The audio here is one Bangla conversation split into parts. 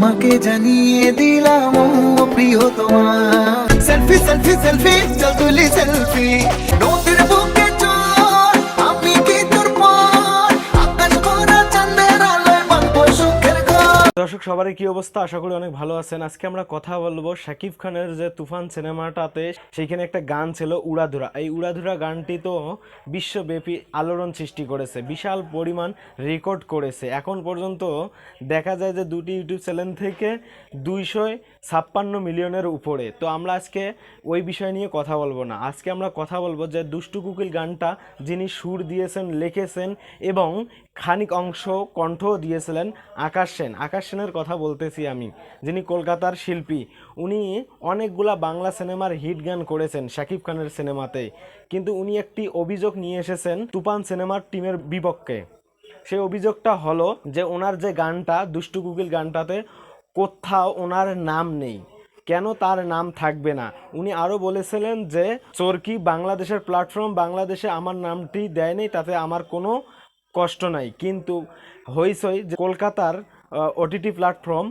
তোমাকে জানিয়ে দিলাম ও প্রিয় তোমার সেলফি সেলফি সেলফি চল তুলি সেলফি নদীর বুকে চল আমি কি তোর পর আকাশ ভরা চাঁদের আলোয় বাঁধবো সুখের ঘর দর্শক, সবারই কি অবস্থা? আশা করি অনেক ভালো আছেন। আজকে আমরা কথা বলব শাকিব খানের যে তুফান সিনেমাটাতে। সেইখানে একটা গান ছিল উড়াধুরা। এই উড়াধুরা গানটি তো বিশ্বব্যাপী আলোড়ন সৃষ্টি করেছে, বিশাল পরিমাণ রেকর্ড করেছে। এখন পর্যন্ত দেখা যায় যে দুটি ইউটিউব চ্যানেল থেকে দুইশো ছাপ্পান্ন মিলিয়নের উপরে। তো আমরা আজকে ওই বিষয় নিয়ে কথা বলব না। আজকে আমরা কথা বলব যে দুষ্টু কুকিল গানটা যিনি সুর দিয়েছেন, লিখেছেন এবং খানিক অংশ কণ্ঠও দিয়েছিলেন আকাশ সেন। আকাশ সেনের কথা বলতেছি আমি, যিনি কলকাতার শিল্পী, উনি অনেকগুলা বাংলা সিনেমার হিট গান করেছেন শাকিব খানের সিনেমাতে। কিন্তু উনি একটি অভিযোগ নিয়ে এসেছেন তুফান সিনেমার টিমের বিপক্ষে। সেই অভিযোগটা হলো যে ওনার যে গানটা, দুষ্টু কুকিল গানটাতে কোথাও ওনার নাম নেই। কেন তার নাম থাকবে না? উনি আরও বলেছিলেন যে চরকি বাংলাদেশের প্ল্যাটফর্ম বাংলাদেশে আমার নামটি দেয়নি, তাতে আমার কোনো কষ্ট নাই। কিন্তু হইসই যে কলকাতার ওটিটি প্ল্যাটফর্ম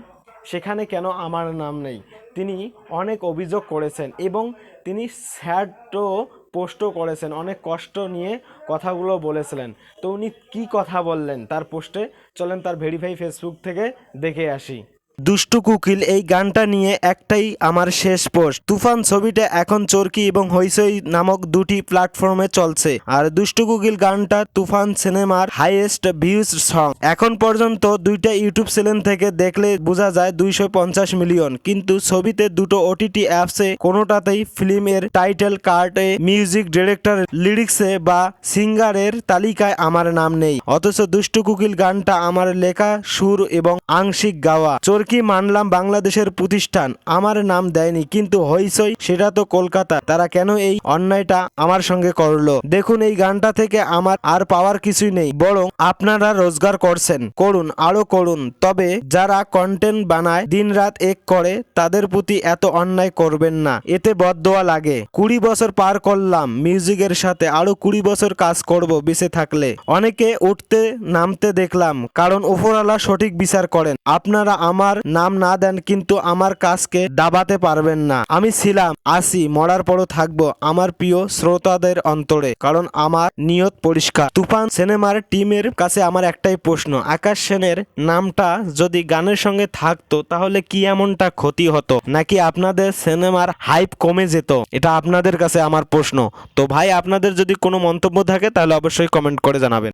সেখানে কেন আমার নাম নেই? তিনি অনেক অভিযোগ করেছেন এবং তিনি স্যাডও পোস্টও করেছেন, অনেক কষ্ট নিয়ে কথাগুলো বলেছিলেন। তো উনি কী কথা বললেন তার পোস্টে? চলেন তার ভেরিফাই ফেসবুক থেকে দেখে আসি। দুষ্টু কুকিল, এই গানটা নিয়ে একটাই আমার শেষ পোস্ট। তুফান ছবিটা এখন চরকি এবং হইসই নামক দুটি প্ল্যাটফর্মে চলছে। আর দুষ্টু কুকিল গানটা তুফান সিনেমার হাইয়েস্ট ভিউজ সং এখন পর্যন্ত দুইটা ইউটিউব চ্যানেল থেকে দেখলে বোঝা যায় দুইশো পঞ্চাশ মিলিয়ন। কিন্তু ছবিতে দুটো ওটিটি অ্যাপসে কোনোটাতেই ফিল্মের টাইটেল কার্ডে মিউজিক ডিরেক্টর, লিরিক্সে বা সিঙ্গারের তালিকায় আমার নাম নেই। অথচ দুষ্টু কুকিল গানটা আমার লেখা, সুর এবং আংশিক গাওয়া। চরকি মানলাম বাংলাদেশের প্রতিষ্ঠান? আমার নাম দেয়নি, কিন্তু হইসই সেটা তো কলকাতা। তারা কেন এই অন্যায়টা আমার সঙ্গে করল? দেখুন, এই গানটা থেকে আমার আর পাওয়ার কিছুই নেই, বরং আপনারা রোজগার করছেন। করুন আরও করুন। তবে যারা কন্টেন্ট বানায়, দিনরাত এক করে, তাদের প্রতি এত অন্যায় করবেন না। এতে বদদোয়া লাগে। কুড়ি বছর পার করলাম, মিউজিকের সাথে আরও কুড়ি বছর কাজ করব বেঁচে থাকলে। অনেকে উঠতে নামতে দেখলাম, কারণ ওপরওয়ালা সঠিক বিচার করেন। আপনারা আমার নাম না দেন কিন্তু আমার কাজকে দাবাতে পারবেন না। আমি ছিলাম, আসি, মরার পরও থাকব আমার প্রিয় শ্রোতাদের অন্তরে, কারণ আমার নিয়ত পরিষ্কার। তুফান সিনেমার টিমের কাছে আমার একটাই প্রশ্ন, আকাশ সেনের নামটা যদি গানের সঙ্গে থাকতো, তাহলে কি এমনটা ক্ষতি হতো? নাকি আপনাদের সিনেমার হাইপ কমে যেত? এটা আপনাদের কাছে আমার প্রশ্ন। তো ভাই, আপনাদের যদি কোনো মন্তব্য থাকে, তাহলে অবশ্যই কমেন্ট করে জানাবেন।